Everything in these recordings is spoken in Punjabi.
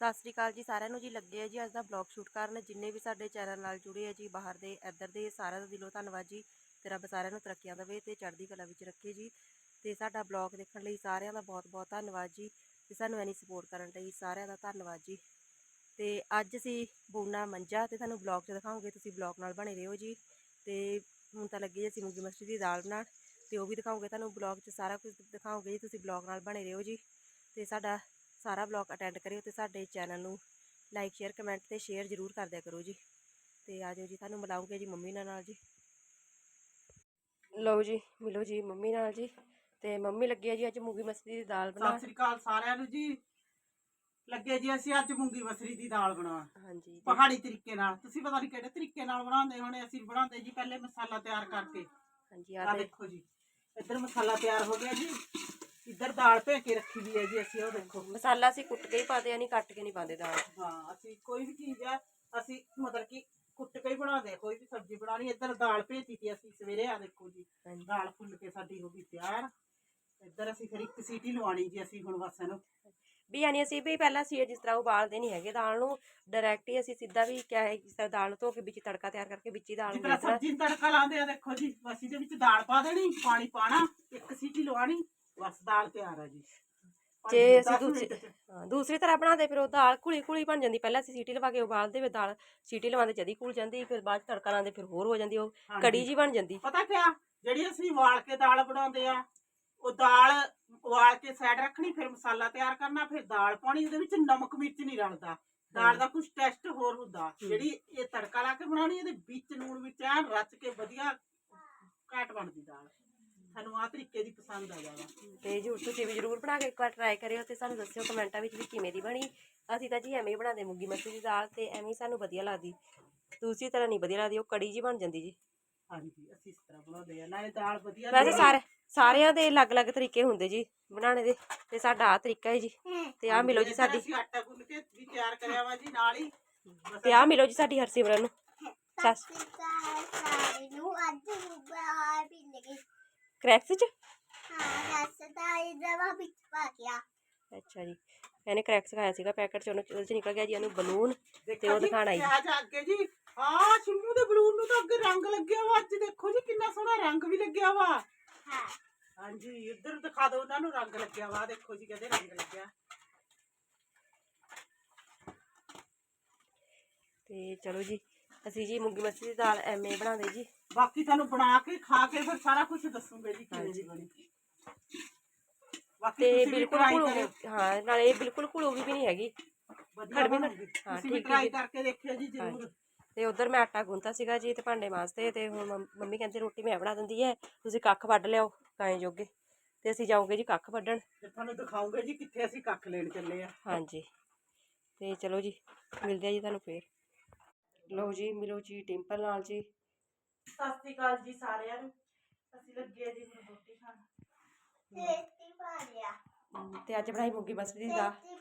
ਸਤਿ ਸ੍ਰੀ ਅਕਾਲ ਜੀ ਸਾਰਿਆਂ ਨੂੰ ਜੀ, ਲੱਗੇ ਆ ਜੀ ਅੱਜ ਦਾ ਬਲੌਗ ਸ਼ੂਟ ਕਰਨ। ਜਿੰਨੇ ਵੀ ਸਾਡੇ ਚੈਨਲ ਨਾਲ ਜੁੜੇ ਆ ਜੀ, ਬਾਹਰ ਦੇ, ਇੱਧਰ ਦੇ, ਸਾਰਿਆਂ ਦਾ ਦਿਲੋਂ ਧੰਨਵਾਦ ਜੀ। ਤੇ ਰੱਬ ਸਾਰਿਆਂ ਨੂੰ ਤਰੱਕੀਆਂ ਦੇਵੇ ਤੇ ਚੜ੍ਹਦੀ ਕਲਾ ਵਿੱਚ ਰੱਖੇ ਜੀ। ਤੇ ਸਾਡਾ ਬਲੌਗ ਦੇਖਣ ਲਈ ਸਾਰਿਆਂ ਦਾ ਬਹੁਤ ਬਹੁਤ ਧੰਨਵਾਦ ਜੀ। ਤੇ ਸਾਨੂੰ ਐਨੀ ਸਪੋਰਟ ਕਰਨ ਲਈ ਸਾਰਿਆਂ ਦਾ ਧੰਨਵਾਦ ਜੀ। ਤੇ ਅੱਜ ਅਸੀਂ ਬੂਨਾ ਮੰਜਾ ਤੇ ਤੁਹਾਨੂੰ ਬਲੌਗ 'ਚ ਦਿਖਾਉਂਗੇ ਤੁਸੀਂ ਬਲੌਗ ਨਾਲ ਬਣੇ ਰਹੋ ਜੀ। ਤੇ ਹੁਣ ਤਾਂ ਲੱਗੀ ਅਸੀਂ ਮੂੰਗੀ ਮਸਰੀ ਦੀ ਦਾਲ ਬਣਾਉਣ। ਤੇ ਉਹ ਵੀ ਦਿਖਾਉਂਗੇ ਤੁਹਾਨੂੰ ਬਲੌਗ 'ਚ, ਸਾਰਾ ਕੁਝ ਦਿਖਾਉਂਗੇ ਜੀ। ਤੁਸੀਂ ਬਲੌਗ ਨਾਲ ਬਣੇ ਰਹੋ ਜੀ। ਤੇ ਸਾਡਾ ਸਾਰਾ ਬਲੌਗ ਅਟੈਂਡ ਕਰਿਓ ਤੇ ਸਾਡੇ ਚੈਨਲ ਨੂੰ ਲਾਈਕ ਸ਼ੇਅਰ ਕਮੈਂਟ ਤੇ ਸ਼ੇਅਰ ਜ਼ਰੂਰ ਕਰ ਦਿਆ ਕਰੋ ਜੀ। ਤੇ ਆ ਜਾਓ ਜੀ ਤੁਹਾਨੂੰ ਮਿਲਾਉਂਗੇ ਜੀ ਮੰਮੀ ਨਾਲ ਜੀ। ਲਓ ਜੀ ਮਿਲੋ ਜੀ ਮੰਮੀ ਨਾਲ ਜੀ। ਤੇ ਮੰਮੀ ਲੱਗੀ ਆ ਜੀ ਅੱਜ ਮੂੰਗੀ ਮਸਰੀ ਦੀ ਦਾਲ ਸਤਿ ਬਣਾ ਸ੍ਰੀ ਅਕਾਲ ਸਾਰਿਆਂ ਨੂੰ ਜੀ। ਲੱਗੇ ਜੀ ਅਸੀਂ ਅੱਜ ਮੂੰਗੀ ਮਸਰੀ ਦੀ ਦਾਲ ਬਣਾਉਣ ਹਾਂਜੀ ਪਹਾੜੀ ਤਰੀਕੇ ਨਾਲ। ਤੁਸੀਂ ਪਤਾ ਨਹੀਂ ਕਿਹੜੇ ਤਰੀਕੇ ਨਾਲ ਬਣਾਉਂਦੇ ਹੋਣੇ ਅਸੀਂ ਬਣਾਉਂਦੇ ਜੀ ਪਹਿਲੇ ਮਸਾਲਾ ਤਿਆਰ ਕਰਕੇ। ਹਾਂਜੀ ਆ ਦੇਖੋ ਜੀ ਇੱਧਰ ਮਸਾਲਾ ਤਿਆਰ ਹੋ ਗਿਆ ਜੀ। ਇੱਧਰ ਦਾਲ ਭੇ ਕੇ ਰੱਖੀ ਵੀ ਹੈ ਜੀ ਅਸੀਂ ਉਹ ਦੇਖੋ ਮਸਾਲਾ ਅਸੀਂ ਕੁੱਟ ਕੇ ਹੀ ਪਾਦੇ ਆ ਨਹੀਂ ਕੱਟ ਕੇ ਨਹੀਂ ਪਾਉਂਦੇ ਦਾਲ। ਹਾਂ ਅਸੀਂ ਕੋਈ ਵੀ ਚੀਜ਼ ਆ ਅਸੀਂ ਮਤਲਬ ਕਿ ਕੁੱਟ ਕੇ ਹੀ ਬਣਾਉਂਦੇ ਆ, ਕੋਈ ਵੀ ਸਬਜ਼ੀ ਬਣਾਣੀ ਇੱਧਰ ਦਾਲ ਭੇਜੀ ਤੀ ਅਸੀਂ ਸਵੇਰੇ ਆ ਦੇਖੋ ਜੀ ਦਾਲ ਫੁੱਲ ਕੇ ਸਾਡੀ ਹੋ ਗਈ ਤਿਆਰ ਇੱਧਰ ਅਸੀਂ ਫਿਰ ਇੱਕ ਸੀਟੀ ਲਵਾਣੀ ਜੀ ਅਸੀਂ ਹੁਣ ਬਸ ਇਹਨੂੰ ਵੀ ਯਾਨੀ ਅਸੀਂ ਵੀ ਪਹਿਲਾਂ ਸੀ ਜਿਸ ਤਰ੍ਹਾਂ ਉਬਾਲਦੇ ਨਹੀਂ ਹੈਗੇ ਦਾਲ ਨੂੰ ਡਾਇਰੈਕਟ ਹੀ ਅਸੀਂ ਸਿੱਧਾ ਵੀ ਕਿਆ ਹੈ ਜਿਸ ਤਰ੍ਹਾਂ ਦਾਲ ਨੂੰ ਧੋ ਕੇ ਵਿੱਚ ਤੜਕਾ ਤਿਆਰ ਕਰਕੇ ਵਿੱਚ ਹੀ ਦਾਲ ਜਿਸ ਨੂੰ ਤਰ੍ਹਾਂ ਦੇ ਦੇਣਾ। ਸਬਜ਼ੀ ਨੂੰ ਤੜਕਾ ਲਾਉਂਦੇ ਆ ਦੇਖੋ ਜੀ ਬਸ ਇਹਦੇ ਵਿੱਚ ਦਾਲ ਪਾ ਦੇਣੀ ਪਾਣੀ ਪਾਣਾ ਇੱਕ ਸੀਟੀ ਲਵਾਣੀ ਬਸ ਦਾਲ ਤਿਆਰ ਆ ਜੀ। ਪੰਜ ਜੇ ਅਸੀਂ ਦਸ ਦੂਸਰੀ ਮਿੰਟ ਚ। ਹਾਂ ਦੂਸਰੀ ਤਰ੍ਹਾਂ ਬਣਾਉਂਦੇ ਫਿਰ ਉਹ ਦਾਲ ਘੁਲੀ ਘੁਲੀ ਬਣ ਜਾਂਦੀ। ਪਹਿਲਾਂ ਅਸੀਂ ਸੀਟੀ ਲਵਾ ਕੇ ਉਬਾਲਦੇ ਫਿਰ ਦਾਲ ਸੀਟੀ ਲਵਾਉਂਦੇ ਜਦੀ ਘੁਲ ਜਾਂਦੀ ਫਿਰ ਬਾਅਦ 'ਚ ਤੜਕਾ ਲਾਉਂਦੇ ਫਿਰ ਹੋਰ ਹੋ ਜਾਂਦੀ ਉਹ ਹਾਂਜੀ। ਕੜੀ ਜੀ ਬਣ ਜਾਂਦੀ। ਪਤਾ ਕਿਆ ਜਿਹੜੀ ਅਸੀਂ ਉਬਾਲ ਕੇ ਦਾਲ ਬਣਾਉਂਦੇ ਆ ਉਹ ਦਾਲ ਉਬਾਲ ਕੇ ਸਾਈਡ ਰੱਖਣੀ ਫਿਰ ਮਸਾਲਾ ਤਿਆਰ ਕਰਨਾ ਫਿਰ ਦਾਲ ਪਾਣੀ ਉਹਦੇ ਵਿੱਚ ਨਮਕ ਮਿਰਚ ਨਹੀਂ ਰਲਦਾ। ਦਾਲ ਦਾ ਕੁਝ ਟੈਸਟ ਹੋਰ ਹੁੰਦਾ। ਜਿਹੜੀ ਇਹ ਤੜਕਾ ਲਾ ਕੇ ਬਣਾਉਣੀ ਇਹਦੇ ਵਿੱਚ ਲੂਣ ਵਿੱਚ ਐਨ ਰਚ ਕੇ ਵਧੀਆ ਘਾਟ ਬਣਦੀ ਦਾਲ। ਸਾਨੂੰ ਆਹ ਤਰੀਕੇ ਦੀ ਪਸੰਦ ਆ ਜਾਵਾ ਤੇ ਜਰੂਰ ਤੁਸੀਂ ਵੀ ਜਰੂਰ ਬਣਾ ਕੇ ਇੱਕ ਵਾਰ ਟਰਾਈ ਕਰਿਓ ਤੇ ਸਾਨੂੰ ਦੱਸਿਓ ਕਮੈਂਟਾਂ ਵਿੱਚ ਵੀ ਕਿਵੇਂ ਦੀ ਬਣੀ। ਅਸੀਂ ਤਾਂ ਜੀ ਐਵੇਂ ਹੀ ਬਣਾਉਂਦੇ ਮੂੰਗੀ ਮਸਰੀ ਦੀ ਦਾਲ ਤੇ ਐਵੇਂ ਹੀ ਸਾਨੂੰ ਵਧੀਆ ਲੱਗਦੀ। ਦੂਸਰੀ ਤਰ੍ਹਾਂ ਨਹੀਂ ਵਧੀਆ ਲੱਗਦੀ ਉਹ ਕੜੀ ਜੀ ਬਣ ਜਾਂਦੀ ਜੀ। ਹਾਂਜੀ ਅਸੀਂ ਇਸ ਤਰ੍ਹਾਂ ਬਣਾਉਂਦੇ ਆ। ਨਾਲੇ ਦਾਲ ਵਧੀਆ ਵੈਸੇ। ਸਾਰੇ ਸਾਰਿਆਂ ਦੇ ਅਲੱਗ-ਅਲੱਗ ਤਰੀਕੇ ਹੁੰਦੇ ਜੀ ਬਣਾਉਣੇ ਦੇ ਤੇ ਸਾਡਾ ਆ ਤਰੀਕਾ ਹੈ ਜੀ। ਤੇ ਆ ਮਿਲੋ ਜੀ ਸਾਡੀ। ਅਸੀਂ ਆਟਾ ਗੁੰਨ ਕੇ ਵੀ ਤਿਆਰ ਕਰਿਆ ਵਾ ਜੀ ਨਾਲ ਹੀ। ਤੇ ਆ ਮਿਲੋ ਜੀ ਸਾਡੀ ਹਰਸਿਮਰਨ ਨੂੰ। ਸੱਸ ਸਾਰੇ ਨੂੰ ਅੱਜ ਬਾਹਰ ਵੀ ਕ੍ਰੈਕਸ ਚ? ਹਾਂ ਰਸਤਾ ਇਹਦਾ ਵਿੱਚ ਪਾ ਗਿਆ ਅੱਛਾ ਜੀ ਇਹਨੇ ਕ੍ਰੈਕਸ ਖਾਇਆ ਸੀਗਾ ਪੈਕਟ ਚ ਉਹਨੂੰ ਉਹਦੇ ਚ ਨਿਕਲ ਗਿਆ ਜੀ ਇਹਨੂੰ ਬਲੂਨ ਤੇ ਉਹ ਜੀ, ਦਿਖਾਣਾ ਜੀ ਪਿਆਜ਼ ਅੱਗੇ ਜੀ। ਆ ਸ਼ਿਮੂ ਦੇ ਬਲੂਨ ਨੂੰ ਤਾਂ ਅੱਗੇ ਰੰਗ ਲੱਗਿਆ ਵਾ ਅੱਜ ਦੇਖੋ ਜੀ ਕਿੰਨਾ ਸੋਹਣਾ ਰੰਗ ਵੀ ਲੱਗਿਆ ਵਾ। ਹਾਂ। ਹਾਂਜੀ ਇੱਧਰ ਦਿਖਾ ਦਿਓ ਉਹਨਾਂ ਨੂੰ ਰੰਗ ਲੱਗਿਆ ਵਾ ਦੇਖੋ ਜੀ ਕਹਿੰਦੇ ਰੰਗ ਲੱਗਿਆ। ਤੇ ਚਲੋ ਜੀ ਅਸੀਂ ਜੀ ਮੂੰਗੀ ਮਸਰੀ ਦੀ ਦਾਲ ਐਵੇਂ ਬਣਾਉਂਦੇ ਜੀ। ਬਾਕੀ ਤੁਹਾਨੂੰ ਬਣਾ ਕੇ ਖਾ ਕੇ ਫਿਰ ਸਾਰਾ ਕੁਝ ਦੱਸੂਗੇ ਜੀ ਕਿਵੇਂ। ਦੀ ਬਣੀ। ਬਾਕੀ ਤੇ ਤੁਸੀਂ ਵੀ ਬਿਲਕੁਲ try ਘੁਲੂਗੀ ਕਰਿਓ। ਹਾਂ ਨਾਲੇ ਇਹ ਬਿਲਕੁਲ ਘੁਲੂਗੀ ਵੀ ਨਹੀਂ ਹੈਗੀ। ਵਧੀਆ ਕੜਵੀ ਬਣੂਗੀ। ਹਾਂ, ਤੁਸੀਂ ਵੀ ਠੀਕ ਟਰਾਈ ਠੀਕ। ਕਰਕੇ ਦੇਖਿਓ ਜੀ ਜ਼ਰੂਰ। ਤੇ ਉਧਰ ਮੈਂ ਆਟਾ ਗੁੰਨਤਾ ਸੀਗਾ ਜੀ ਤੇ ਭਾਂਡੇ ਮਾਂਜਤੇ ਤੇ ਹੁਣ ਮੰਮ- ਮੰਮੀ ਕਹਿੰਦੇ ਰੋਟੀ ਮੈਂ ਬਣਾ ਦਿੰਦੀ ਹੈ ਤੁਸੀਂ ਕੱਖ ਵੱਢ ਲਿਆਓ ਗਾਂ ਜੋਗੇ। ਤੇ ਅਸੀਂ ਜਾਓਗੇ ਜੀ ਕੱਖ ਵੱਢਣ। ਤੇ ਤੁਹਾਨੂੰ ਦਿਖਾਉਂਗੇ ਜੀ ਕਿੱਥੇ ਅਸੀਂ ਕੱਖ ਲੈਣ ਚੱਲੇ ਆ। ਹਾਂਜੀ। ਤੇ ਚਲੋ ਜੀ ਮਿਲਦੇ ਆ ਜੀ ਤੁਹਾਨੂੰ ਫੇਰ। ਲਓ ਜੀ ਮਿਲੋ ਜੀ ਟਿੰਪਲ ਨਾਲ ਜੀ। ਸਤਿ ਸ਼੍ਰੀ ਅਕਾਲ ਜੀ ਸਾਰਿਆਂ ਨੂੰ। ਅਸੀਂ ਲੱਗੇ ਆ ਜੀ ਹੁਣ ਰੋਟੀ ਖਾਣ। ਟੇਸਟੀ ਪਾ ਗਿਆ। ਹਮ, ਤੇ ਅੱਜ ਬਣਾਈ ਮੂੰਗੀ ਮਸਰੀ ਦੀ ਦਾਲ। ਟੇਸਟੀ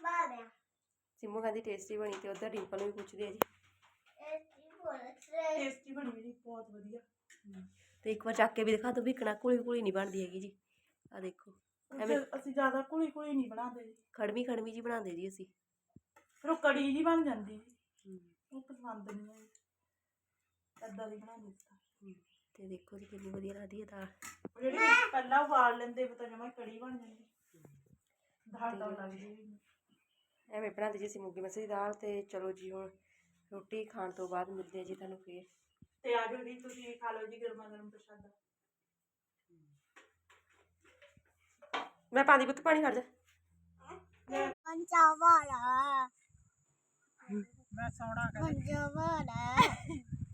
ਸਿੰਮੂ ਕਹਿੰਦੀ ਟੇਸਟੀ ਬਣੀ ਤੇ ਉਧਰ ਡਿੰਪਲ ਵੀ ਪੁੱਛਦੀ ਆ ਜੀ। ਟੇਸਟੀ ਬੋਲ ਸੇ ਟੇਸਟੀ ਬਣੀ ਜੀ ਬਹੁਤ ਵਧੀਆ। ਤੇ ਇੱਕ ਵਾਰ ਚੱਕ ਕੇ ਵੀ ਦਿਖਾ ਦੋ ਵੀ ਕਣਾ ਕੁਲੀ ਕੁਲੀ ਨਹੀਂ ਬਣਦੀ ਹੈਗੀ ਜੀ। ਆ ਦੇਖੋ ਐਵੇਂ ਅਸੀਂ- ਅਸੀਂ ਜ਼ਿਆਦਾ ਕੁਲੀ ਕੁਲੀ ਨਹੀਂ ਬਣਾਉਂਦੇ ਜੀ। ਖੜਮੀ ਖੜਮੀ ਜੀ ਬਣਾਉਂਦੇ ਜੀ ਅਸੀਂ। ਫਿਰ ਉਹ ਕੜੀ ਜੀ ਬਣ ਜਾਂਦੀ ਜੀ। ਉਹ ਪਸੰਦ ਨਹੀਂ ਹੈ ਏਦਾਂ ਦੀ ਬਣਾਉਂਦੇ ਤੇ ਦੇਖੋ ਜੀ ਕਿੰਨੀ ਵਧੀਆ ਲੱਗਦੀ ਹੈ ਦਾਲ। ਜਿਹੜੀ ਪਹਿਲਾਂ ਉਬਾਲ ਲੈਂਦੇ ਪਤਾ ਜਮਾ ਕੜੀ ਬਣ ਜਾਂਦੀ। ਦਾਲ ਤਾਂ ਲੱਗਦੀ ਵੀ ਨਹੀਂ। ਐਵੇਂ ਬਣਾਉਂਦੇ ਜੀ ਅਸੀਂ ਮੂੰਗੀ ਮਸਰੀ ਦੀ ਦਾਲ ਤੇ ਚਲੋ ਜੀ ਹੁਣ ਰੋਟੀ ਖਾਣ ਤੋਂ ਬਾਅਦ ਮਿਲਦੇ ਆ ਜੀ ਤੁਹਾਨੂੰ ਫੇਰ। ਤੇ ਆ ਜਾਓ ਜੀ ਤੁਸੀਂ ਖਾ ਲਓ ਜੀ ਗਰਮਾ ਗਰਮ ਪ੍ਰਸ਼ਾਦਾ। ਮੈਂ ਪਾਣੀ ਪੁੱਤ ਪਾਣੀ ਖੜ ਜਾ। ਮੰਜਾ ਵਾਲਾ। ਮੈਂ ਸੌਣਾ ਮੰਜਾ ਵਾਲਾ।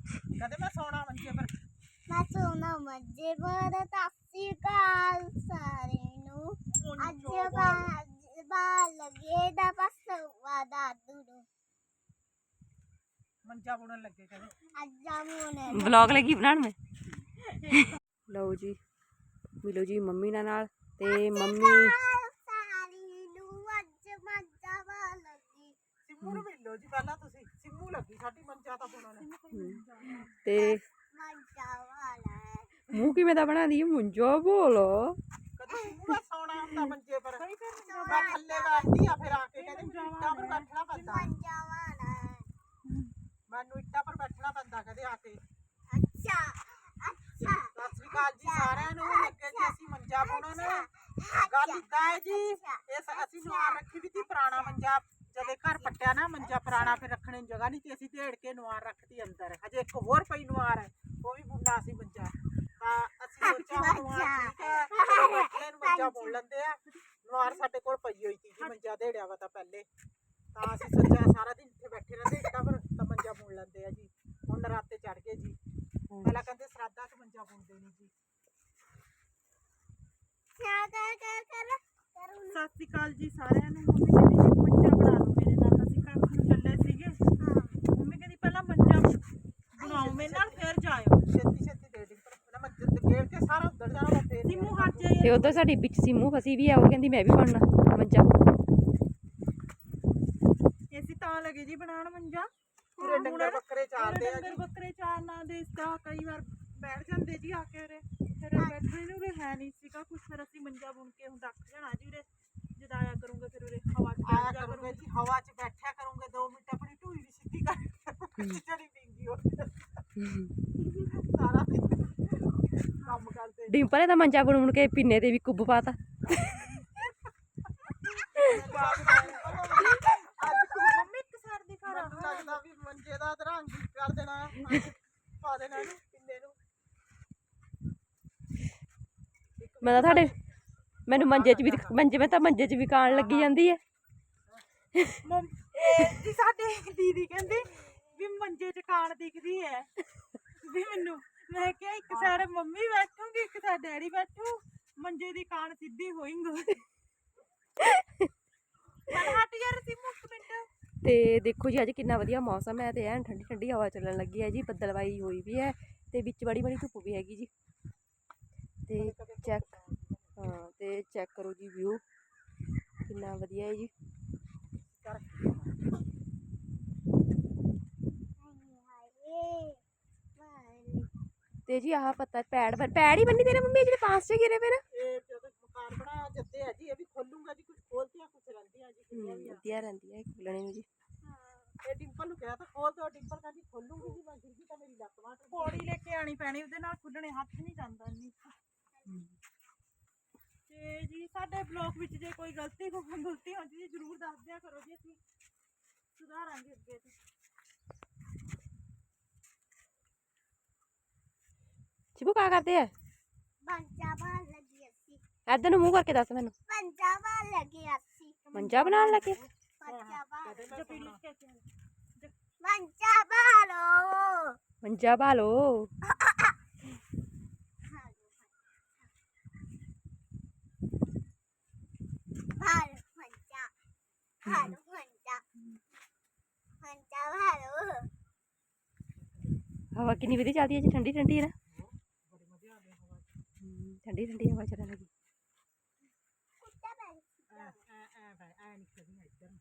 ਕਦੇ ਮੈਂ ਸੌਣਾ ਮੰਜੇ ਪਰ? ਮੈਂ ਸੋਨਾ ਮੰਜੇ ਪਰ ਤਾਸੀ ਕਾਲ ਸਾਰੇ ਨੂੰ। ਅੱਜ ਬਾਜ ਬਾ ਲਗੇ ਦਾ ਬਸ ਵਾਦਾ ਦੂਰੂ ਮੰਜਾ ਬੁਣਨ ਲੱਗੇ ਕਦੇ। ਅੱਜ ਮੋਨੇ ਵਲੌਗ ਲੱਗੀ ਬਣਾਉਣ ਮੈਂ? ਲਓ ਜੀ ਮਿਲੋ ਜੀ ਮੰਮੀ ਨਾਲ ਨਾਲ ਤੇ ਮੰਮੀ ਸਿੰਮੂ ਨੂੰ ਮਿਲੋ ਜੀ ਪਹਿਲਾਂ ਤੁਸੀਂ। ਸਿੰਮੂ ਲੱਗੀ ਸਾਡੀ ਮੰਜਾ ਤਾਂ ਬੁਣਨ ਤੇ ਮੰਜਾ ਵਾਲਾ ਮੂੰਹ ਕਿਵੇਂ ਦਾ ਬਣਾਦੀ ਹੈ? ਮੁੰਜੋ ਬੋਲੋ। ਕਦੇ ਸਿੰਮੂ ਦਾ ਸੌਣਾ ਹੁੰਦਾ ਮੰਜੇ ਪਰ। ਮੈਂ ਥੱਲੇ ਬੈਠਦੀ ਆ ਫਿਰ ਆ ਕੇ ਕਹਿੰਦੇ ਮੈਨੂੰ ਇੱਟਾਂ ਪਰ ਬੈਠਣਾ ਪੈਂਦਾ। ਮੈਨੂੰ ਇੱਟਾਂ ਪਰ ਬੈਠਣਾ ਪੈਂਦਾ ਕਦੇ ਆ ਕੇ। ਅੱਛਾ ਅੱਛਾ ਸਤਿ ਸ੍ਰੀ ਅਕਾਲ ਜੀ ਸਾਰਿਆਂ ਨੂੰ। ਲੱਗੇ ਜੀ ਅਸੀਂ ਮੰਜਾ ਪਾਉਣਾ ਨਾ ਗੱਲ ਇਦਾਂ ਹੈ ਜੀ ਇਹ ਸ- ਅਸੀਂ ਨਵਾਰ ਰੱਖੀ ਵੀ ਤੀ ਪੁਰਾਣਾ ਮੰਜਾ ਜਦੇ ਘਰ ਪੱਟਿਆ ਨਾ ਮੰਜਾ ਪੁਰਾਣਾ ਫਿਰ ਰੱਖਣੇ ਨੂੰ ਜਗ੍ਹਾ ਨਹੀਂ ਤੇ ਅਸੀਂ ਢੇੜ ਕੇ ਨਵਾਰ ਰੱਖਤੀ ਅੰਦਰ। ਹਜੇ ਇੱਕ ਹੋਰ ਪਈ ਨਵਾਰ ਹੈ ਉਹ ਵੀ ਬੁੰਡਾ ਸੀ ਮੰਜਾ। ਤਾਂ ਅਸੀਂ ਸੋਚਿਆ ਹੁਣ ਨਵਾਰ ਠੀਕ ਹੈ ਚਲੋ ਬੈਠੇ ਨੂੰ ਮੰਜਾ ਬੋਲ ਲੈਂਦੇ ਆ ਨਵਾਰ ਸਾਡੇ ਕੋਲ ਪਈ ਹੋਈ ਸੀ ਜੀ ਮੰਜਾ ਢੇੜਿਆ ਵਾ ਤਾਂ ਪਹਿਲੇ। ਤਾਂ ਅਸੀਂ ਸੋਚਿਆ ਸਾਰਾ ਦਿਨ ਇੱਥੇ ਬੈਠੇ ਰਹਿੰਦੇ ਇੱਟਾਂ ਪਰ ਤਾਂ ਮੰਜਾ ਬੋਲ ਲੈਂਦੇ ਆ ਜੀ। ਹੁਣ ਨਰਾਤੇ ਚੜ ਗਏ ਜੀ। ਪਹਿਲਾਂ ਕਹਿੰਦੇ ਸਰਾਧਾ ਚ ਮੰਜਾ ਬੁਣਦੇ ਨਹੀਂ ਜੀ। ਸਤਿ ਸ਼੍ਰੀ ਅਕਾਲ ਜੀ ਸਾਰਿਆਂ ਨੂੰ। ਮੰਮੀ ਕਹਿੰਦੀ ਜੀ ਮੰਜਾ ਬਣਾ ਲਓ ਮੇਰੇ ਨਾਲ ਅਸੀਂ ਕੱਖ ਨੂੰ ਚੱਲੇ ਸੀਗੇ ਮੰਮੀ ਕਹਿੰਦੀ ਪਹਿਲਾਂ ਮੰਜਾ ਬਣਾਓ ਮੇਰੇ ਨਾਲ ਫਿਰ ਜਾਇਓ। ਛੇਤੀ ਛੇਤੀ ਦੇ ਦੇ। ਪਰ ਮੈਂ ਜਦ ਗੇੜ ਕੇ ਸਾਰਾ ਉੱਧਰ ਜਾਣਾ ਮੈਂ ਫੇਰ ਸਿਮੂ ਹਟ ਜਾਈਏ ਤੇ ਉਧਰ ਸਾਡੀ ਵਿੱਚ ਸਿਮੂ ਫਸੀ ਵੀ ਆ ਉਹ ਕਹਿੰਦੀ ਮੈਂ ਵੀ ਬਣਨਾ ਮੰਜਾ ਅਸੀਂ ਤਾਂ ਲੱਗੇ ਜੀ ਬਣਾਉਣ ਮੰਜਾ ਪੂਰੇ ਡੰਗਰ ਬੱਕਰੇ ਚਾਰਦੇ ਆ ਡੰਗਰ ਜੀ। ਬੱਕਰੇ ਚਾਰਨਾ ਦੇ ਇਸਦਾ ਕਈ ਵਾਰ ਬੈਠ ਜਾਂਦੇ ਜੀ ਆ ਕੇ ਉਰੇ। ਫਿਰ ਬੈਠਣੇ ਨੂੰ ਵੀ ਹੈ ਨਹੀਂ ਸੀਗਾ ਕੁਛ। ਫਿਰ ਅਸੀਂ ਮੰਜਾ ਬੁਣ ਕੇ ਹੁਣ ਰੱਖ ਜਾਣਾ ਜੀ ਉਰੇ। ਜਦ ਆਇਆ ਕਰੂੰਗੇ ਫਿਰ ਉਰੇ ਹਵਾ ਚ ਆਇਆ ਬੈਠ ਜਾ ਕਰੂੰਗੇ ਕਰੂੰਗੇ। ਜੀ ਹਵਾ 'ਚ ਬੈਠਿਆ ਕਰੂੰਗੇ 2 ਮਿੰਟ ਆਪਣੀ ਢੂਈ ਵੀ ਸਿੱਧੀ ਕਰ। ਜਿਹੜੀ ਪਿੰਗੀ ਹੋ ਸਾਰਾ ਦਿਨ ਕੰਮ ਕਰਦੇ ਡਿੰਪਲ ਨੇ ਤਾਂ ਮੰਜਾ ਬੁਣ ਬੁਣ ਕੇ ਪਿੰਨੇ ਤੇ ਵੀ ਕੁੱਬ ਪਾਤਾ। ਅੱਜ ਮੰਮੀ ਇੱਕ ਸਾਰ ਦੀ ਖਾ ਮੈਨੂੰ ਲੱਗਦਾ ਵੀ ਮੰਜੇ ਦਾ ਅਧਰੰਗ ਕਰ ਦੇਣਾ। ਅੱਜ ਪਾ ਦੇਣਾ ਇਹਨੂੰ ਪਿੰਡੇ ਨੂੰ। ਮੈਂ ਤਾਂ ਤੁਹਾਡੇ ਮੈਨੂੰ ਮੰਜੇ 'ਚ ਵੀ ਮੰਜੇ ਮੈਂ ਤਾਂ ਮੰਜੇ 'ਚ ਵੀ ਕਾਣ ਲੱਗੀ ਜਾਂਦੀ ਹੈ ਮੰਮ ਇਹ ਜੀ ਸਾਡੇ ਦੀਦੀ ਕਹਿੰਦੇ ਮੰਜੇ 'ਚ ਕਾਣ ਦਿਖਦੀ ਹੈ ਵੀ ਮੈਨੂੰ ਮੈਂ ਕਿਹਾ ਇੱਕ ਸਾਈਡ ਮੰਮੀ ਬੈਠੂਗੀ ਇੱਕ ਸਾਈਡ ਡੈਡੀ ਬੈਠੂ ਮੰਜੇ ਦੀ ਕਾਣ ਸਿੱਧੀ ਹੋਇੰਗੀ ਹਟ ਯਾਰ ਸੀ ਮੁੱਕ ਮਿੰਟ। ਤੇ ਦੇਖੋ ਜੀ ਅੱਜ ਕਿੰਨਾ ਵਧੀਆ ਮੌਸਮ ਹੈ ਤੇ ਐਨ ਠੰਡੀ ਠੰਡੀ ਹਵਾ ਚੱਲਣ ਲੱਗੀ ਹੈ ਜੀ ਬੱਦਲਵਾਈ ਹੋਈ ਵੀ ਹੈ ਤੇ ਵਿੱਚ ਬੜੀ ਬੜੀ ਧੁੱਪ ਵੀ ਹੈਗੀ ਜੀ। ਤੇ ਚੈੱਕ ਹਾਂ। ਤੇ ਚੈੱਕ ਕਰੋ ਜੀ ਵਿਊ। ਕਿੰਨਾ ਵਧੀਆ ਹੈ ਜੀ। ਤੇ ਜੀ ਆਹ ਪੱਤਾ ਪੈੜ ਪਰ ਪੈੜ ਹੀ ਬੰਨੀ ਤੇਰੇ ਮੰਮੀ ਜਿਹੜੇ ਪਾਸ 'ਚ ਗਿਰੇ ਪਏ ਨਾ। ਇਹ ਜਦੋਂ ਮਕਾਨ ਬਣਾ ਜੱਦੇ ਆ ਜੀ ਇਹ ਵੀ ਖੋਲੂੰਗਾ ਜੀ ਕੁਝ ਖੋਲਤੀਆਂ ਕੁਝ ਰਹਿੰਦੀਆਂ ਜੀ ਕਿੰਨੀਆਂ ਵੀ ਆ। ਵਧੀਆ ਰਹਿੰਦੀ ਹੈ ਖੁੱਲਣੇ ਨੂੰ ਜੀ। ਇਹ ਡਿੰਪਲ ਨੂੰ ਕਿਹਾ ਤਾਂ ਖੋਲ ਦੋ ਡਿੰਪਲ ਕਹਿੰਦੀ ਖੋਲੂੰਗੀ ਜੀ ਮੈਂ ਗਿਰਗੀ ਤਾਂ ਮੇਰੀ ਲੱਤ ਮਾਰ ਪੌੜੀ ਲੈ ਕੇ ਆਣੀ ਪੈਣੀ ਉਹਦੇ ਨਾਲ ਖੁੱਲਣੇ ਹੱਥ ਨਹੀਂ ਜਾਂਦਾ ਇੰਨੀ। ਤੇ ਜੀ ਸਾਡੇ ਬਲੌਗ ਵਿੱਚ ਜੇ ਕੋਈ ਗਲਤੀ ਕੋ ਗਲਤੀ ਹੁੰਦੀ ਹੈ ਜਰੂਰ ਦੱਸ ਦਿਆ ਕਰੋ ਜੀ ਅਸੀਂ ਸੁਧਾਰਾਂਗੇ ਅੱਗੇ ਤੋਂ। ਸ਼ਿਬੂ ਕਾ ਕਰਦੇ ਆ ਮੰਜਾ ਬਣ ਲੱਗੀ ਅਸੀਂ। ਇੱਧਰ ਨੂੰ ਮੂੰਹ ਕਰਕੇ ਦੱਸ ਮੈਨੂੰ। ਮੰਜਾ ਬਣ ਲੱਗੀ ਅਸੀਂ। ਮੰਜਾ ਬਣਾਉਣ ਲੱਗੇ? ਮੰਜਾ ਬਣ ਮੰਜਾ ਬਾਲੋ ਮੰਜਾ ਭਾਲੋ ਬਾਲੋ ਮੰਜਾ ਬਾਲੋ ਮੰਜਾ। ਮੰਜਾ ਬਾਲੋ ਹਵਾ ਕਿੰਨੀ ਵਧੀਆ ਚੱਲਦੀ ਹੈ ਜੀ ਠੰਡੀ ਠੰਡੀ ਹੈ ਨਾ ਹਮ, ਠੰਡੀ ਠੰਡੀ ਹਵਾ ਚੱਲਣ ਲੱਗੀ ਕੁੱਤਾ ਬੈਠ ਐ ਐ ਐ ਐ ਨਿਕਲਦੀ ਇੱਧਰ ਨੂੰ, ਇੱਧਰ ਨੂੰ।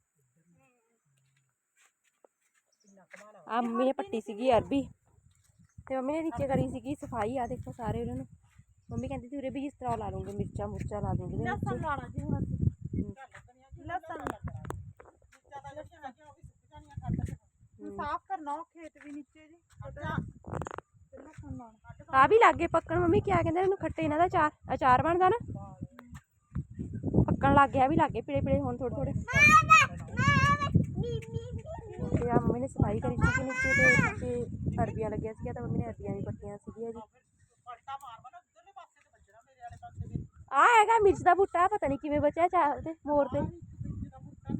ਕਿੰਨਾ ਕਮਾਲ ਆ ਆ ਮੰਮੀ ਨੇ ਪੱਟੀ ਸੀਗੀ ਅਰਬੀ ਤੇ ਮੰਮੀ ਨੇ ਨੀਚੇ ਕਰੀ ਸੀਗੀ ਸਫ਼ਾਈ ਆ ਦੇਖੋ ਸਾਰੇ ਉਹਨਾਂ ਨੂੰ ਮੰਮੀ ਕਹਿੰਦੀ ਸੀ ਉਰੇ ਵੀ ਜਿਸ ਤਰ੍ਹਾਂ ਲਾ ਲੂੰਗੇ ਮਿਰਚਾਂ ਮੁਰਚਾਂ ਲਾ ਦੂੰਗੇ ਇਹਦੇ ਲਸਣ ਵਿੱਚ ਲਾਣਾ ਜੀ ਹੁਣ ਅਸੀਂ ਲਸਣ ਜ਼ਿਆਦਾ ਲੱਗੀਆਂ ਲੱਗੀਆਂ ਉਹ ਵੀ ਸੁੱਕ ਜਾਣੀਆਂ ਕੱਟ ਕੇ ਹੁਣ ਸਾਫ਼ ਕਰਨਾ ਉਹ ਖੇਤ ਵੀ ਨੀਚੇ ਜੀ ਅੱਛਾ ਤੇ ਲਸਣ ਲਾਣਾ ਆ ਵੀ ਲੱਗੇ ਪੱਕਣ, ਮੰਮੀ ਕਿਆ ਕਹਿੰਦੇ ਇਹਨੂੰ ਖੱਟੇ ਇਹਨਾਂ ਦਾ ਅਚਾਰ ਅਚਾਰ ਬਣਦਾ ਨਾ। ਪੱਕਣ ਲੱਗ ਗਿਆ ਵੀ ਲੱਗੇ ਪੀਲੇ ਪੀਲੇ ਹੁਣ ਥੋੜੇ ਥੋੜੇ ਤੇ ਆ ਮੰਮੀ ਨੇ ਸਫ਼ਾਈ ਕਰੀ ਸੀ ਨੀਚੇ ਤੇ ਤੇ ਅਰਬੀਆਂ ਲੱਗੀਆਂ ਸੀਗੀਆਂ, ਤਾਂ ਮੰਮੀ ਨੇ ਅਰਬੀਆਂ ਵੀ ਪੱਟੀਆਂ ਸੀਗੀਆਂ ਜੀ। ਆ ਹੈਗਾ ਮਿਰਚ ਦਾ ਬੂਟਾ, ਪਤਾ ਨਹੀਂ ਕਿਵੇਂ ਬਚਿਆ ਚਾਰ ਤੇ, ਮੋਰ ਤੇ। ਜਦੋਂ ਬੁੱਟਾ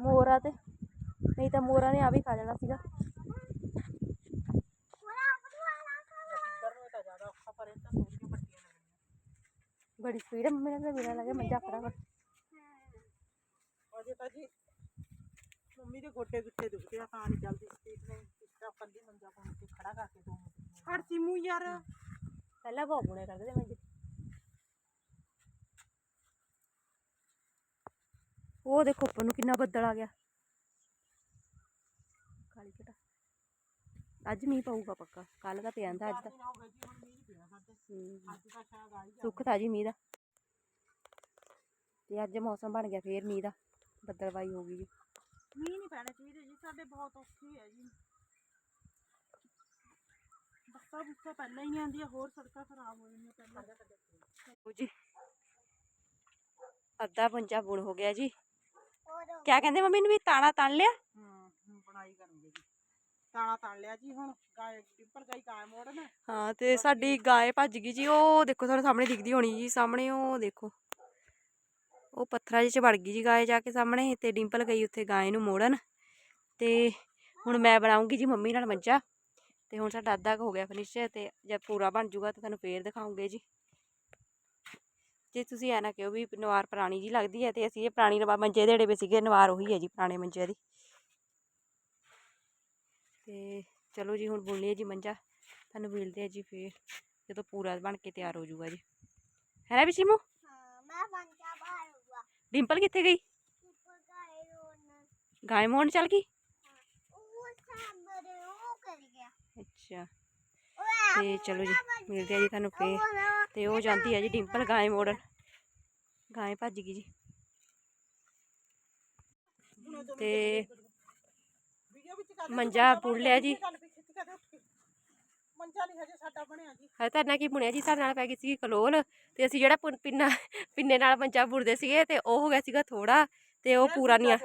ਮੋਰਾ ਤੇ। ਨਹੀਂ ਤਾਂ ਮੋਰਾਂ ਨੇ ਆ ਵੀ ਖਾ ਜਾਣਾ ਸੀਗਾ ਇੱਧਰ ਨੂੰ ਤਾਂ ਜ਼ਿਆਦਾ ਔਖਾ ਪਰ ਇਹ ਤਾਂ ਸੋਹਣੀਆਂ ਪੱਟੀਆਂ ਲੱਗੀਆਂ ਬੜੀ ਸਪੀਡ ਮੰਮੀ ਨੇ ਤਾਂ ਬਿਨਾਂ ਲੱਗੇ ਮੰਜਾ ਫਟਾਫਟ ਅਜੇ ਤਾਂ ਜੀ ਮੰਮੀ ਦੇ ਗੋਡੇ ਗਿੱਟੇ ਦੁਖਦੇ ਆ ਤਾਂ ਨਹੀਂ ਜਲਦੀ ਸਪੀਡ ਨਹੀਂ ਕਿਸਾ ਪੱਲੀ ਮੰਜਾ ਪਾਉਣ ਕੇ ਖੜਾ ਕਰਕੇ ਦੋ ਮਿੰਟ ਹਟ ਸਿਮੂ ਯਾਰ ਪਹਿਲਾਂ ਭੋਗਣੇ ਕਰਦੇ ਤੇ ਮੰਜੇ ਉਹ ਦੇਖੋ ਉੱਪਰ ਨੂੰ ਕਿੰਨਾ ਬੱਦਲ ਆ ਗਿਆ ਕਾਲੀ ਘਟਾ ਅੱਜ ਮੀਂਹ ਪਊਗਾ ਪੱਕਾ। ਕੱਲ ਦਾ ਪਿਆ ਜਾਂਦਾ ਅੱਜ ਦਾ। ਸੁੱਖ ਤਾਂ ਜੀ ਮੀਂਹ ਦਾ। ਤੇ ਅੱਜ ਮੌਸਮ ਬਣ ਗਿਆ ਫੇਰ ਮੀਂਹ ਦਾ। ਬੱਦਲਵਾਈ ਹੋ ਗਈ ਜੀ। ਮੀਂਹ ਨਹੀਂ ਪੈਣਾ ਚਾਹੀਦਾ ਜੀ ਸਾਡੇ ਬਹੁਤ ਔਖੀ ਹੈ ਜੀ। ਬੱਸਾਂ ਬੁੱਸਾਂ ਪਹਿਲਾਂ ਹੀ ਆਉਂਦੀਆਂ ਹੋਰ ਸੜਕਾਂ ਖਰਾਬ ਹੋ ਜਾਂਦੀਆਂ ਪਹਿਲਾਂ। ਜੀ। ਅੱਧਾ ਪੰਜਾ ਬੁਣ ਹੋ ਗਿਆ ਜੀ। ਕਿਆ ਕਹਿੰਦੇ ਮੰਮੀ ਨੂੰ ਵੀ? ਤਾਣਾ ਤਣ ਲਿਆ? ਬਣਾਈ ਕਰਨਗੇ ਜੀ। ਤਾਣਾ ਤਣ ਲਿਆ ਜੀ ਹੁਣ ਗਾਏ ਟਿੱਪਰ ਗਾਈ ਗਾਏ ਮੋੜਨ ਹਾਂ, ਤੇ ਸਾਡੀ ਗਾਏ ਭੱਜ ਗਈ ਜੀ, ਉਹ ਦੇਖੋ ਤੁਹਾਡੇ ਸਾਹਮਣੇ ਦਿਖਦੀ ਹੋਣੀ ਜੀ, ਸਾਹਮਣੇ ਉਹ ਦੇਖੋ। ਉਹ ਪੱਥਰਾਂ ਚ ਵੜ ਗਈ ਜੀ ਗਾਏ ਜਾ ਕੇ ਸਾਹਮਣੇ, ਤੇ ਡਿੰਪਲ ਗਈ ਉੱਥੇ ਗਾਏ ਨੂੰ ਮੋੜਨ। ਤੇ ਹੁਣ ਮੈਂ ਬਣਾਉਂਗੀ ਜੀ ਮੰਮੀ ਨਾਲ ਮੰਜਾ ਤੇ ਹੁਣ ਸਾਡਾ ਅੱਧਾ ਹੋ ਗਿਆ ਫਿਨਿਸ਼ ਤੇ ਜਦ ਪੂਰਾ ਬਣ ਜਾਊਗਾ ਤਾਂ ਤੁਹਾਨੂੰ ਫੇਰ ਦਿਖਾਉਂਗੇ ਜੀ। ਜੇ ਤੁਸੀਂ ਐ ਨਾ ਕਿਹੋ ਵੀ ਨਵਾਰ ਪੁਰਾਣੀ ਜੀ ਲੱਗਦੀ ਹੈ, ਤੇ ਅਸੀਂ ਇਹ ਪੁਰਾਣੀ ਮੰਜੇ ਦੇੜੇ ਵੀ ਸੀਗੇ ਨਵਾਰ ਉਹੀ ਹੈ ਜੀ ਪੁਰਾਣੇ ਮੰਜੇ ਦੀ। ਤੇ ਚਲੋ ਜੀ ਹੁਣ ਬੁਣ ਲਿਆ ਜੀ ਮੰਜਾ। ਤੁਹਾਨੂੰ ਮਿਲਦੇ ਆ ਜੀ ਫੇਰ ਜਦੋਂ ਪੂਰਾ ਬਣ ਕੇ ਤਿਆਰ ਹੋ ਜਾਊਗਾ ਜੀ। ਹੈ ਨਾ ਵੀ ਸ਼ੀਮੂ ਮੈਂ ਮੰਜਾ ਬਾਹਰ ਹੋਊਗਾ। ਡਿੰਪਲ ਕਿੱਥੇ ਗਈ? ਗਾਇ ਮੋਣ ਚੱਲ ਗਈ? ਅੱਛਾ। ਤੇ ਚਲੋ ਜੀ ਮਿਲਦੇ ਆ ਜੀ ਤੁਹਾਨੂੰ ਫੇਰ। ਤੇ ਉਹ ਜਾਂਦੀ ਹੈ ਜੀ ਡਿੰਪਲ ਗਾਇ ਮੋੜਨ। ਗਾਇ ਭੱਜ ਗਈ ਜੀ। ਤੇ ਮੰਜਾ ਬੁਣ ਲਿਆ ਜੀ। ਮੰਜਾ ਨਹੀਂ ਹਜੇ ਸਾਡਾ ਬਣਿਆ ਜੀ। ਹਜੇ ਤਾਂ ਇੰਨਾ ਕੀ ਬੁਣਿਆ ਜੀ? ਸਾਡੇ ਨਾਲ ਪੈ ਗਈ ਸੀ ਕਲੋਲ ਤੇ ਅਸੀਂ ਜਿਹੜਾ ਪੁਨ- ਪਿੰਨਾ ਪਿੰਨੇ ਨਾਲ ਮੰਜਾ ਬੁਣਦੇ ਸੀਗੇ ਤੇ ਉਹ ਹੋ ਗਿਆ ਸੀਗਾ ਥੋੜਾ ਤੇ ਉਹ ਪੂਰਾ ਨਹੀਂ ਆ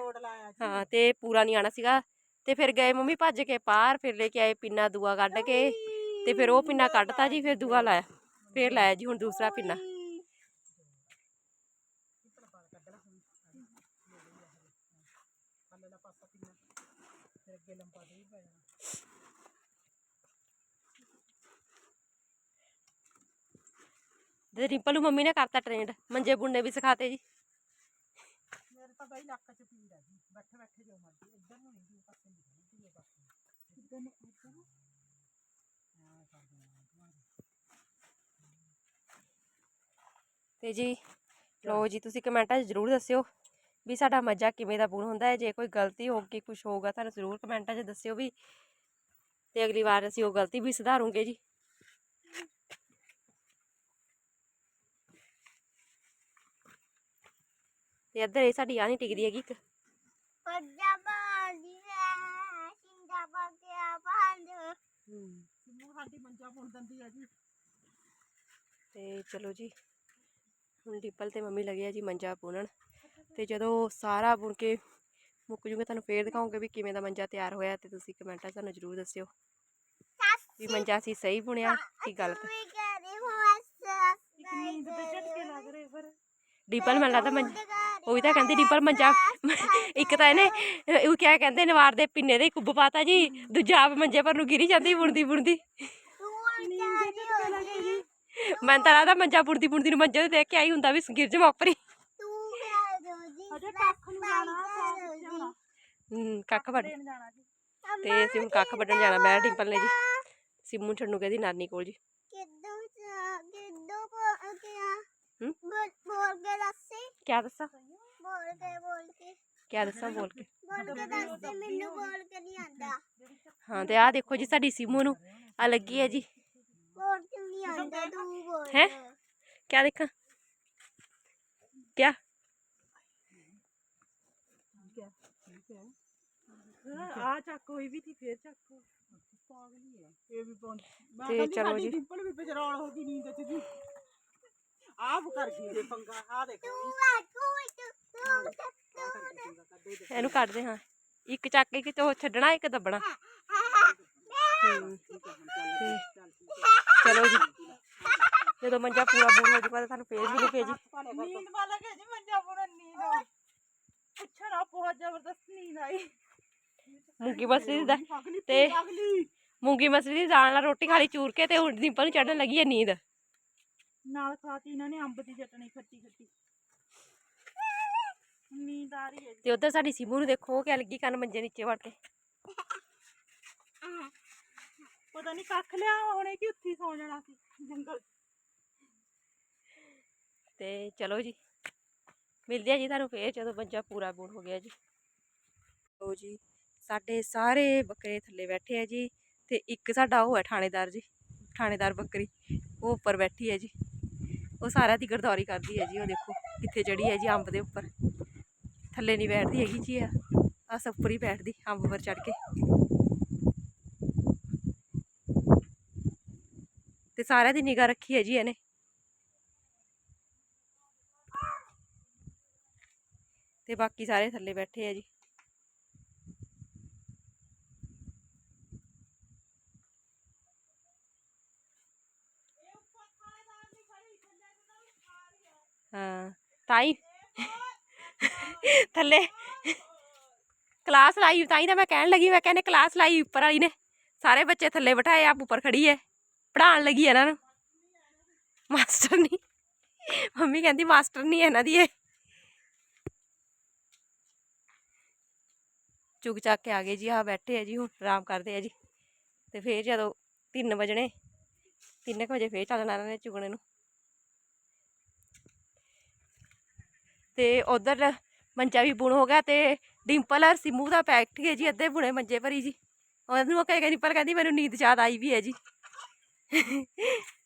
ਹਾਂ ਤੇ ਪੂਰਾ ਨਹੀਂ ਆਣਾ ਸੀਗਾ। ਤੇ ਫਿਰ ਗਏ ਮੰਮੀ ਭੱਜ ਕੇ ਪਾਰ ਫਿਰ ਲੈ ਕੇ ਆਏ ਪਿੰਨਾ ਦੂਆ ਕੱਢ ਕੇ ਤੇ ਫਿਰ ਉਹ ਪਿੰਨਾ ਕੱਢਤਾ ਜੀ ਫਿਰ ਦੂਆ ਲਾਇਆ। ਫਿਰ ਲਾਇਆ ਜੀ ਹੁਣ ਦੂਸਰਾ ਪਿੰਨਾ ਥੱਲੇ ਦਾ ਪਾਸਾ ਕਿੰਨਾ ਫਿਰ ਅੱਗੇ ਲੰਬਾ ਦੇ ਪੈ ਜਾਣਾ ਤੇ ਰਿੰਪਲ ਨੂੰ ਮੰਮੀ ਨੇ ਕਰਤਾ ਟ੍ਰੇਨਡ ਮੰਜੇ ਬੁਣਨੇ ਵੀ ਸਿਖਾਤੇ ਜੀ ਮੇਰੇ ਤਾਂ ਬਈ ਲੱਕ ਚ ਪੀੜ ਆ ਜੀ ਬੈਠੇ ਬੈਠੇ ਜੋ ਮਰਜ਼ੀ ਇੱਧਰ ਨੂੰ ਨਹੀਂ ਜੀ ਪਾਸੇ ਨਹੀਂ ਜਾਣਾ ਜੀ ਪਾਸੇ ਨੂੰ। ਇੱਧਰ ਨੂੰ ਇੱਧਰ ਨੂੰ ਹਾਂ ਕਰ ਦੇਣਾ ਤੇ ਜੀ ਲੋ ਜੀ ਤੁਸੀਂ ਕਮੈਂਟਾਂ 'ਚ ਜ਼ਰੂਰ ਦੱਸਿਓ ਵੀ ਸਾਡਾ ਮੱਝਾ ਕਿਵੇਂ ਦਾ ਬੁਣ ਹੁੰਦਾ ਹੈ ਜੇ ਕੋਈ ਗਲਤੀ ਹੋਊਗੀ ਕੁਝ ਹੋਊਗਾ ਤੁਹਾਨੂੰ ਜ਼ਰੂਰ ਕਮੈਂਟਾਂ 'ਚ ਦੱਸਿਓ ਵੀ ਤੇ ਅਗਲੀ ਵਾਰ ਅਸੀਂ ਉਹ ਗਲਤੀ ਵੀ ਸੁਧਾਰੂਗੇ ਜੀ ਤੇ ਇੱਧਰ ਇਹ ਸਾਡੀ ਆ ਨਹੀਂ ਟਿਕਦੀ ਹੈਗੀ ਇੱਕ। ਤੇ ਚਲੋ ਜੀ ਹੁਣ ਡਿੰਪਲ ਤੇ ਮੰਮੀ ਲੱਗੇ ਆ ਜੀ ਮੰਜਾ ਬੁਣਨ। ਤੇ ਜਦੋਂ ਸਾਰਾ ਬੁਣ ਕੇ ਮੁੱਕ ਜੂਗਾ ਤੁਹਾਨੂੰ ਫੇਰ ਦਿਖਾਉਂਗੇ ਵੀ ਕਿਵੇਂ ਦਾ ਮੰਜਾ ਤਿਆਰ ਹੋਇਆ ਤੇ ਤੁਸੀਂ ਕਮੈਂਟਾਂ 'ਚ ਸਾਨੂੰ ਜ਼ਰੂਰ ਦੱਸਿਓ। ਵੀ ਮੰਜਾ ਅਸੀਂ ਸਹੀ ਬੁਣਿਆ ਕੀ ਗਲਤ ਡਿੰਪਲ ਮੈਨੂੰ ਲੱਗਦਾ ਮੰਜਾ ਉਹ ਵੀ ਤਾਂ ਕਹਿੰਦੀ ਡਿੰਪਲ ਮੰਜਾ ਇੱਕ ਤਾਂ ਇਹਨੇ ਉਹ ਕਿਆ ਕਹਿੰਦੇ ਨਵਾਰ ਦੇ ਪਿੰਨੇ ਦੇ ਕੁੱਬ ਪਾਤਾ ਜੀ। ਦੂਜਾ ਆਪ ਮੰਜੇ ਪਰ ਨੂੰ ਗਿਰੀ ਜਾਂਦੀ ਬੁਣਦੀ ਬੁਣਦੀ। ਨੀਂਦ ਤੇ ਲੱਗਦਾ ਮੰਜਾ ਬੁਣਦੀ ਬੁਣਦੀ ਨੂੰ ਮੰਜੇ ਤੇ ਦੇਖ ਕੇ ਆਈ ਹੁੰਦਾ ਵੀ ਗਿਰ ਜੀ ਅਜੇ ਕੱਖ ਵੱਢ ਤੇ ਅਸੀਂ ਹੁਣ ਕੱਖ ਵੱਢਣ ਜਾਣਾ ਮੈਂ ਡਿੰਪਲ ਨੇ ਜੀ। ਸਿੰਮੂ ਛੱਡੂ ਕਹਿੰਦੀ ਨਾਨੀ ਕੋਲ ਜੀ। ਕਿੱਦੋਂ ਕਿੱਦੋਂ ਕੋ ਕਿਆ ਹੂੰ? ਬੋਲ ਬੋਲ ਕੇ ਦੱਸੇ ਕਿਆ ਦੱਸਾਂ? ਬੋਲ ਕੇ ਬੋਲ ਕੇ। ਕਿਆ ਦੱਸਾਂ ਬੋਲ ਕੇ। ਬੋਲ ਕੇ ਦੱਸੇ ਮੈਨੂੰ ਬੋਲ ਕੇ ਨਹੀਂ ਆਂਦਾ ਹਾਂ ਤੇ ਆਹ ਦੇਖੋ ਜੀ ਸਾਡੀ ਸਿੰਮੂ ਨੂੰ ਆ ਲੱਗੀ ਹੈ ਜੀ। ਬੋਲ ਕੇ ਨਹੀਂ ਆਂਦਾ ਤੂੰ ਬੋਲ। ਹੈਂ? ਕਿਆ ਦੇਖਾਂ? ਕਿਆ? ਆ ਚੱਕ ਹੋਈ ਵੀ ਸੀ ਫੇਰ ਚੱਕੋ। ਪਾਗਲੀ ਹੈ ਇਹ ਵੀ ਪਹੁੰਚ ਮੈਂ ਤੇ ਕਹਿੰਦੀ ਚਲੋ ਸਾਡੀ ਜੀ। ਡਿੰਪਲ ਵੀ ਬਜਰੌਲ ਹੋ ਗਈ ਨੀਂਦ ਚ ਜੀ। ਆਪ ਕਰ ਗਈ ਇਹ ਪੰਗਾ ਆ ਦੇਖੋ ਤੂੰ ਆ ਤੂੰ ਤੂੰ ਤੂੰ ਇਹਨੂੰ ਕੱਢਦੇ ਹਾਂ। ਇੱਕ ਚੱਕ ਕੇ ਕਿਤੇ ਉਹ ਛੱਡਣਾ ਇੱਕ ਦੱਬਣਾ। ਤੇ ਚਲੋ ਜੀ। ਜਦੋਂ ਮੰਜਾ ਪੂਰਾ ਬੂਰ ਹੋ ਜਾਊਗਾ ਤਾਂ ਤੁਹਾਨੂੰ ਫੇਰ ਵੀ ਲੁਕੇ ਜੀ। ਨੀਂਦ ਵਾਲਾ ਕੇ ਜੀ ਮੰਜਾ ਪੂਰਾ ਨੀਂਦ ਆ। ਪੁੱਛਣਾ ਬਹੁਤ ਜ਼ਬਰਦਸਤ ਨੀਂਦ ਆਈ। ਮੂੰਗੀ ਮਸਰੀ ਦੀ ਤੇ ਮੂੰਗੀ ਮਸਰੀ ਦੀ ਦਾਲ ਨਾਲ ਰੋਟੀ ਖਾ ਲਈ ਚੂਰ ਕੇ ਤੇ ਹੁਣ ਡਿੰਪਲ ਨੂੰ ਚੜਨ ਲੱਗੀ ਹੈ ਨੀਂਦ। ਨਾਲ ਖਾਤੀ ਇਹਨਾਂ ਨੇ ਅੰਬ ਦੀ ਚਟਣੀ ਖੱਟੀ ਖੱਟੀ। ਨੀਂਦ ਆ ਰਹੀ ਹੈ ਜੀ ਤੇ ਉਧਰ ਸਾਡੀ ਸਿਮੂ ਨੂੰ ਦੇਖੋ ਕਿ ਲੱਗੀ ਕੰਨ ਮੰਜੇ ਨੀਚੇ ਵੜ ਕੇ। ਪਤਾ ਨਹੀਂ ਕੱਖ ਲਿਆ ਹੋਣੇ ਕਿ ਉੱਥੇ ਹੀ ਸੌ ਜਾਣਾ ਸੀ ਜੰਗਲ। 'ਚ। ਤੇ ਚਲੋ ਜੀ ਮਿਲਦੇ ਆ ਜੀ ਤੁਹਾਨੂੰ ਫੇਰ ਜਦੋਂ ਮੰਜਾ ਪੂਰਾ ਬੂਣ ਹੋ ਗਿਆ ਜੀ। ਲੋ ਜੀ ਸਾਡੇ ਸਾਰੇ ਬੱਕਰੇ ਥੱਲੇ ਬੈਠੇ ਆ ਜੀ ਤੇ ਇੱਕ ਸਾਡਾ ਉਹ ਹੈ ਥਾਣੇਦਾਰ ਜੀ ਥਾਣੇਦਾਰ ਬੱਕਰੀ ਉਹ ਉੱਪਰ ਬੈਠੀ ਹੈ ਜੀ। ਉਹ ਸਾਰਿਆਂ ਦੀ ਗਰਦੌਰੀ ਕਰਦੀ ਹੈ ਜੀ, ਉਹ ਦੇਖੋ ਕਿੱਥੇ ਚੜੀ ਹੈ ਜੀ ਅੰਬ ਦੇ ਉੱਪਰ। ਥੱਲੇ ਨਹੀਂ ਬੈਠਦੀ ਹੈਗੀ ਜੀ ਆ ਆ ਉੱਪਰ ਹੀ ਬੈਠਦੀ, ਅੰਬ ਪਰ ਚੜ ਕੇ। ਤੇ ਸਾਰਿਆਂ ਦੀ ਨਿਗਾਹ ਰੱਖੀ ਹੈ ਜੀ ਇਹਨੇ। ਤੇ ਬਾਕੀ ਸਾਰੇ ਥੱਲੇ ਬੈਠੇ ਆ ਜੀ। ਹਾਂ ਤਾਈ ਥੱਲੇ ਕਲਾਸ ਲਾਈ ਤਾਈ ਤਾਂ ਮੈਂ ਕਹਿਣ ਲੱਗੀ, ਮੈਂ ਕਹਿੰਨੇ ਕਲਾਸ ਲਾਈ ਉੱਪਰ ਵਾਲੀ ਨੇ। ਸਾਰੇ ਬੱਚੇ ਥੱਲੇ ਬਿਠਾਏ, ਆਪ ਉੱਪਰ ਖੜੀ ਹੈ ਪੜਾਉਣ ਲੱਗੀ ਇਹਨਾਂ ਨੂੰ। ਮਾਸਟਰ ਨਹੀਂ ਮੰਮੀ ਕਹਿੰਦੀ ਮਾਸਟਰ ਨਹੀਂ ਇਹਨਾਂ ਦੀ ਇਹ। ਚੁੱਕ ਚੱਕ ਕੇ ਆ ਗਏ ਜੀ ਆ ਬੈਠੇ ਆ ਜੀ, ਹੁਣ ਆਰਾਮ ਕਰਦੇ ਆ ਜੀ। ਤੇ ਫੇਰ ਜਦੋਂ 3 ਵਜਣੇ 3 ਵਜੇ ਫੇਰ ਚੱਲਣਾ ਇਹਨਾਂ ਨੇ ਚੁਗਣੇ ਨੂੰ। ਤੇ ਉਧਰ ਮੰਜਾ ਵੀ ਬੁਣ ਹੋ ਗਿਆ ਤੇ ਡਿੰਪਲ ਔਰ ਸਿਮੂ ਦਾ ਪੈਕਟ ਹੈ ਜੀ ਅੱਧੇ ਬੁਣੇ ਮੰਜੇ ਭਰੀ ਜੀ। ਉਹਨੂੰ ਉਹ ਕਹਿੰਦੀ ਡਿੰਪਲ ਕਹਿੰਦੀ ਮੈਨੂੰ ਨੀਂਦ ਜ਼ਿਆਦਾ ਆਈ ਵੀ ਹੈ ਜੀ।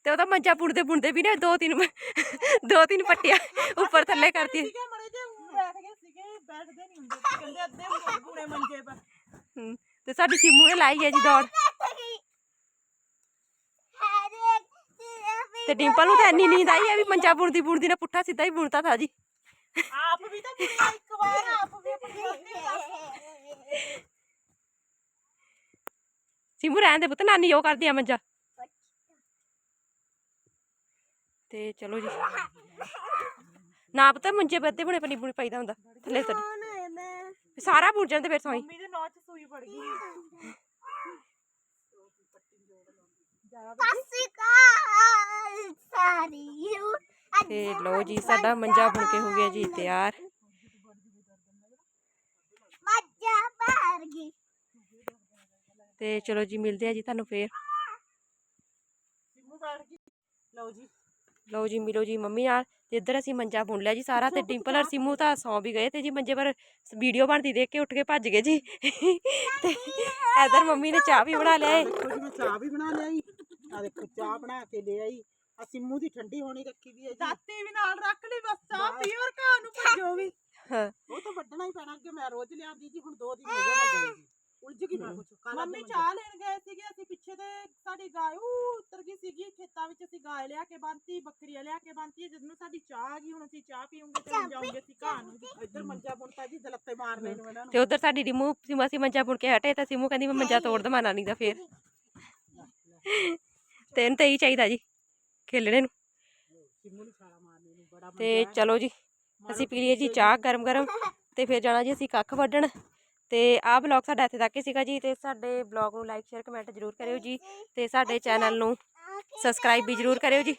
ਤੇ ਉਹਦਾ ਮੰਜਾ ਬੁਣਦੇ ਬੁਣਦੇ ਵੀ ਨੇ ਦੋ ਤਿੰਨ ਦੋ ਤਿੰਨ ਪੱਟੀਆਂ ਉੱਪਰ ਥੱਲੇ ਕਰਤੀ ਪਰ। ਤੇ ਸਾਡੀ ਸਿਮੂ ਨੇ ਲਾਈ ਹੈ ਜੀ ਦੌੜ। ਤੇ ਡਿੰਪਲ ਨੂੰ ਤਾਂ ਇੰਨੀ ਨੀਂਦ ਆਈ ਹੈ ਵੀ ਮੰਜਾ ਬੁਣਦੀ ਬੁਣਦੀ ਨੇ ਪੁੱਠਾ ਸਿੱਧਾ ਹੀ ਬੁਣਤਾ ਥਾ ਜੀ। ਆਪ ਵੀ ਤਾਂ ਬੁਣਿਆ ਇੱਕ ਵਾਰ ਆਪ ਵੀ ਆਪਣੀ ਗਲਤੀ ਦੱਸ ਸਿਮੂ ਰਹਿਣ ਦੇ ਪੁੱਤ ਨਾਨੀ ਉਹ ਕਰਦੀ ਆ ਮੰਜਾ ਤੇ ਚਲੋ ਜੀ। ਨਾ ਪਤਾ ਮੰਜੇ ਬੱਦੇ ਬੁਣੇ ਪਨੀ ਬੁਣੇ ਪਈਦਾ ਹੁੰਦਾ ਥੱਲੇ ਤੇ ਸਾਰਾ ਬੁਣ ਜਾਂਦੇ ਫਿਰ ਸੋਈ ਮੰਮੀ ਦੇ ਨੌ ਚ ਸੂਈ ਪੜ ਗਈ ਤੇ ਲਓ ਜੀ ਸਾਡਾ ਮੰਜਾ ਬੁਣ ਕੇ ਹੋ ਗਿਆ ਜੀ ਤਿਆਰ। ਮੱਝਾ ਭਰ ਗਈ। ਤੇ ਚਲੋ ਜੀ ਮਿਲਦੇ ਆ ਜੀ ਤੁਹਾਨੂੰ ਫੇਰ। ਲਓ ਜੀ। ਲਓ ਜੀ ਮਿਲੋ ਜੀ ਮੰਮੀ ਨਾਲ। ਤੇ ਇੱਧਰ ਅਸੀਂ ਮੰਜਾ ਬੁਣ ਲਿਆ ਜੀ ਸਾਰਾ ਤੇ ਡਿੰਪਲ ਔਰ ਸਿਮੂ ਤਾਂ ਸੌਂ ਵੀ ਗਏ ਤੇ ਜੀ ਮੰਜੇ ਪਰ ਵੀਡੀਓ ਬਣਦੀ ਦੇਖ ਕੇ ਉੱਠ ਕੇ ਭੱਜ ਗਏ ਜੀ। ਤੇ ਇੱਧਰ ਮੰਮੀ ਨੇ ਚਾਹ ਵੀ ਬਣਾ ਲਿਆ ਏ ਦੇਖੋ ਜੀ ਮੈਂ ਚਾਹ ਵੀ ਬਣਾ ਲਿਆਈ। ਆ ਦੇਖੋ ਚਾਹ ਬਣਾ ਕੇ ਲੈ ਆਈ ਆ ਸਿੰਮੂ ਦੀ ਠੰਡੀ ਹੋਣੀ ਰੱਖੀ ਵੀ ਹੈ ਜੀ। ਦਾਤੀ ਵੀ ਨਾਲ ਰੱਖ ਲਈ ਬਸ ਚਾਹ ਪੀਓ ਔਰ ਘਰ ਨੂੰ ਭੱਜੋ ਵੀ। ਹਾਂ। ਉਹ ਤਾਂ ਵੱਢਣਾ ਹੀ ਪੈਣਾ ਅੱਗੇ ਮੈਂ ਰੋਜ਼ ਲਿਆਂਦੀ ਜੀ ਹੁਣ ਦੋ ਦਿਨ ਹੋ ਗਏ ਮੈਂ ਗਈ ਜੀ ਉਲਝ ਗਈ ਮੈਂ ਕੁਛ ਕਾਲਾ ਮੰਮੀ ਚਾਹ ਲੈਣ ਗਏ ਸੀਗੇ ਅਸੀਂ ਪਿੱਛੇ ਤੇ ਸਾਡੀ ਗਾਇ ਉਹ ਉੱਤਰ ਗਈ ਸੀਗੀ ਖੇਤਾਂ ਵਿੱਚ ਅਸੀਂ ਗਾਇ ਲਿਆ ਕੇ ਬੰਨਤੀ ਬੱਕਰੀਆਂ ਲਿਆ ਕੇ ਬੰਨਤੀ ਜਦੋਂ ਸਾਡੀ ਚਾਹ ਆ ਗਈ ਹੁਣ ਅਸੀਂ ਚਾਹ ਪੀਉਂਗੇ ਤੇ ਹੁਣ ਜਾਉਂਗੇ ਅਸੀਂ ਘਰ ਨੂੰ। ਜੀ ਇੱਧਰ ਮੰਜਾ ਬੁਣਤਾ ਜੀ ਦਲੱਤੇ ਮਾਰਨੇ ਨੂੰ ਇਹਨਾਂ ਨੂੰ। ਤੇ ਉਧਰ ਸਾਡੀ ਰਿਮੂ ਸਿਮੂ ਅਸੀਂ ਮੰਜਾ ਬੁਣ ਕੇ ਹਟੇ ਤਾਂ ਸਿਮੂ ਕਹਿੰਦੀ ਮੈਂ ਮੰਜਾ ਤੋੜ ਦਵਾਂ ਨਾਨੀ ਦਾ ਫੇਰ। ਤੇ ਇਹਨੂੰ ਤਾਂ ਇਹੀ ਚਾਹੀਦਾ ਜੀ। ਖੇਲਣੇ ਨੂੰ। ਤੇ ਚਲੋ ਜੀ, ਅਸੀਂ ਪੀ ਲਈਏ ਜੀ ਚਾਹ ਗਰਮ ਗਰਮ ਤੇ ਫਿਰ ਜਾਣਾ ਜੀ ਅਸੀਂ ਕੱਖ ਵੱਢਣ। ਤੇ ਆਹ ਬਲੌਗ ਸਾਡਾ ਇੱਥੇ ਤੱਕ ਹੀ ਸੀਗਾ ਜੀ ਤੇ ਸਾਡੇ ਬਲੌਗ ਨੂੰ ਲਾਈਕ ਸ਼ੇਅਰ ਕਮੈਂਟ ਜ਼ਰੂਰ ਕਰਿਓ ਜੀ ਤੇ ਸਾਡੇ ਚੈਨਲ ਨੂੰ ਸਬਸਕ੍ਰਾਈਬ ਵੀ ਜ਼ਰੂਰ ਕਰਿਓ ਜੀ।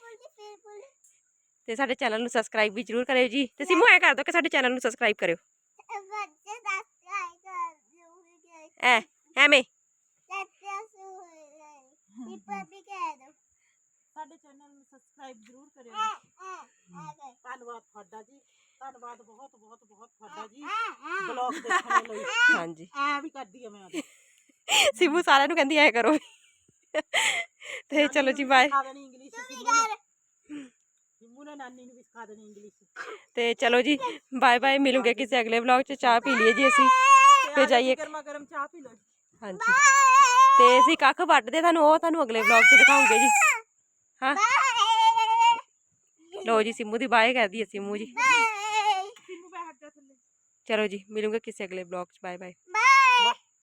ਤੇ ਸਾਡੇ ਚੈਨਲ ਨੂੰ ਸਬਸਕ੍ਰਾਈਬ ਵੀ ਜ਼ਰੂਰ ਕਰਿਓ ਜੀ। ਤੇ ਸਿਮੂ ਐ ਕਰ ਦਿਓ ਕਿ ਸਾਡੇ ਚੈਨਲ ਨੂੰ ਸਬਸਕ੍ਰਾਈਬ ਕਰਿਓ। ਐ, ਐਵੇਂ। ਸਾਡੇ ਚੈਨਲ ਨੂੰ ਸਬਸਕ੍ਰਾਈਬ ਜ਼ਰੂਰ ਕਰਿਓ ਜੀ। ਧੰਨਵਾਦ ਤੁਹਾਡਾ ਜੀ। ਧੰਨਵਾਦ ਬਹੁਤ ਬਹੁਤ ਬਹੁਤ ਤੁਹਾਡਾ ਜੀ। ਬਲੌਗ ਦੇਖਣ ਲਈ। ਹਾਂਜੀ। ਐ ਵੀ ਕਰਦੀ ਆ ਮੈਂ ਉਹਦੇ। ਸਿਮੂ ਸਾਰਿਆਂ ਨੂੰ ਕਹਿੰਦੀ ਐ ਕਰੋ। ਤੇ ਚਲੋ ਜੀ ਬਾਏ ਸਿਖਾ ਦੇਣੀ ਇੰਗਲਿਸ਼ ਸਿੰਮੂ ਨੇ ਸਿੰਮੂ ਨੇ ਨਾਨੀ ਨੂੰ ਵੀ ਸਿਖਾ ਦੇਣੀ ਇੰਗਲਿਸ਼ ਤੇ ਚਲੋ ਜੀ ਬਾਏ ਬਾਏ ਮਿਲੂਗੇ ਕਿਸੇ ਅਗਲੇ ਵਲੌਗ 'ਚ। ਚਾਹ ਪੀ ਲਈਏ ਜੀ ਅਸੀਂ। ਤੇ ਜਾਈਏ। ਗਰਮਾ ਗਰਮ ਚਾਹ ਪੀ ਲਓ ਜੀ। ਹਾਂਜੀ। ਤੇ ਅਸੀਂ ਕੱਖ ਵੱਢਦੇ ਤੁਹਾਨੂੰ ਉਹ ਤੁਹਾਨੂੰ ਅਗਲੇ ਵਲੌਗ 'ਚ ਦਿਖਾਉਂਗੇ ਜੀ। ਹਾਂ। ਲੋ ਜੀ ਸਿੰਮੂ ਦੀ ਬਾਏ ਕਰਦੀ ਹੈ ਸਿੰਮੂ ਜੀ। ਬਾਏ। ਸਿੰਮੂ ਬੈਠ ਜਾ ਥੱਲੇ। ਚਲੋ ਜੀ ਮਿਲੂਗੇ ਕਿਸੇ ਅਗਲੇ ਵਲੌਗ 'ਚ ਬਾਏ ਬਾਏ